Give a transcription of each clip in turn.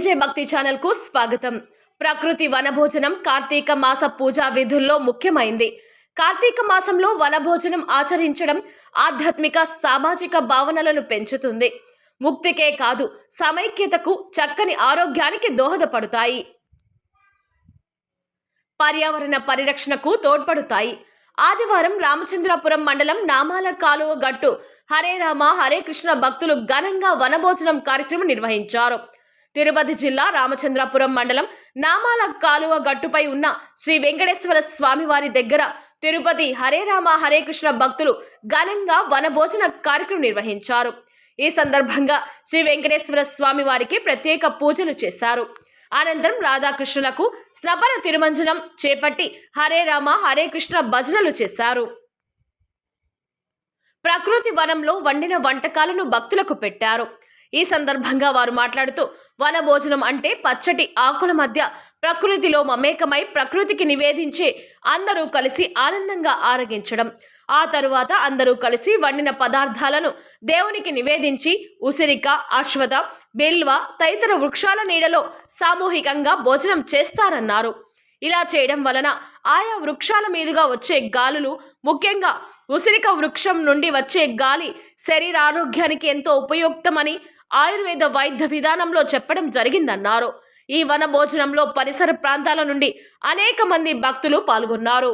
ఎంజే భక్తి ఛానల్కు స్వాగతం. ప్రకృతి వనభోజనం కార్తీక మాస పూజా విధుల్లో ముఖ్యమైంది. కార్తీక మాసంలో వనభోజనం ఆచరించడం ఆధ్యాత్మిక సామాజిక భావనలను పెంచుతుంది. ముక్తికే కాదు సమైక్యతకు చక్కని ఆరోగ్యానికి దోహదపడతాయి. పర్యావరణ పరిరక్షణకు తోడ్పడుతాయి. ఆదివారం రామచంద్రాపురం మండలం నామాల కాలువ గట్టు హరే రామ హరే కృష్ణ భక్తులు ఘనంగా వనభోజనం కార్యక్రమం నిర్వహించారు. తిరుపతి జిల్లా రామచంద్రాపురం మండలం నామాల కాలువ గట్టుపై ఉన్న శ్రీ వెంకటేశ్వర స్వామివారి దగ్గర తిరుపతి హరే రామ హరే కృష్ణ భక్తులు ఘనంగా వనభోజన కార్యక్రమం నిర్వహించారు. ఈ సందర్భంగా శ్రీ వెంకటేశ్వర స్వామి వారికి ప్రత్యేక పూజలు చేశారు. అనంతరం రాధాకృష్ణులకు స్నపన తిరుమంజనం చేపట్టి హరే రామ హరే కృష్ణ భజనలు చేశారు. ప్రకృతి వనంలో వండిన వంటకాలను భక్తులకు పెట్టారు. ఈ సందర్భంగా వారు మాట్లాడుతూ వన భోజనం అంటే పచ్చటి ఆకుల మధ్య ప్రకృతిలో మమేకమై ప్రకృతికి నివేదించే అందరూ కలిసి ఆనందంగా ఆరగించడం. ఆ తరువాత అందరూ కలిసి వండిన పదార్థాలను దేవునికి నివేదించి ఉసిరిక అశ్వత బిల్వ తదితర వృక్షాల నీడలో సామూహికంగా భోజనం చేస్తారన్నారు. ఇలా చేయడం వలన ఆయా వృక్షాల మీదుగా వచ్చే గాలులు ముఖ్యంగా ఉసిరిక వృక్షం నుండి వచ్చే గాలి శరీరారోగ్యానికి ఎంతో ఉపయుక్తమని ఆయుర్వేద వైద్య విధానంలో చెప్పడం జరిగిందన్నారు ఈ వన భోజనంలో పరిసర ప్రాంతాల నుండి అనేక మంది భక్తులు పాల్గొన్నారు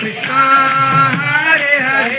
Krishna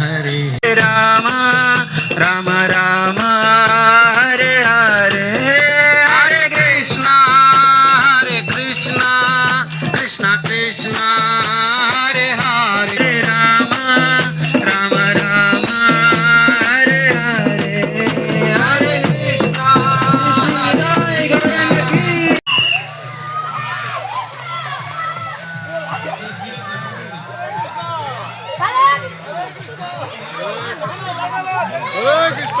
హరే రామే Krishna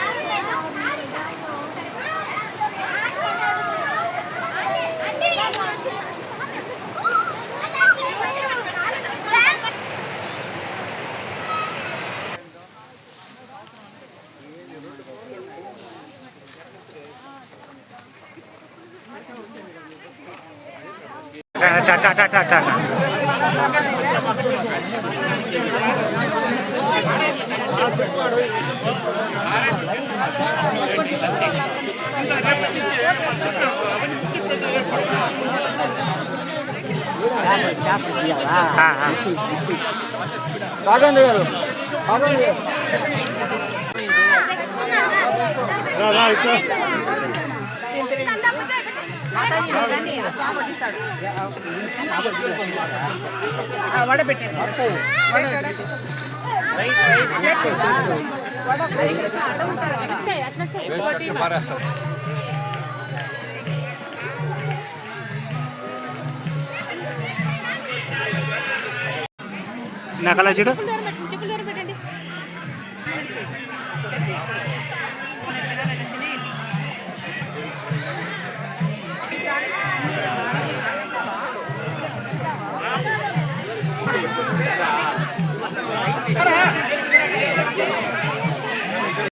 Eh, dah dah dah ya నకలా చూడు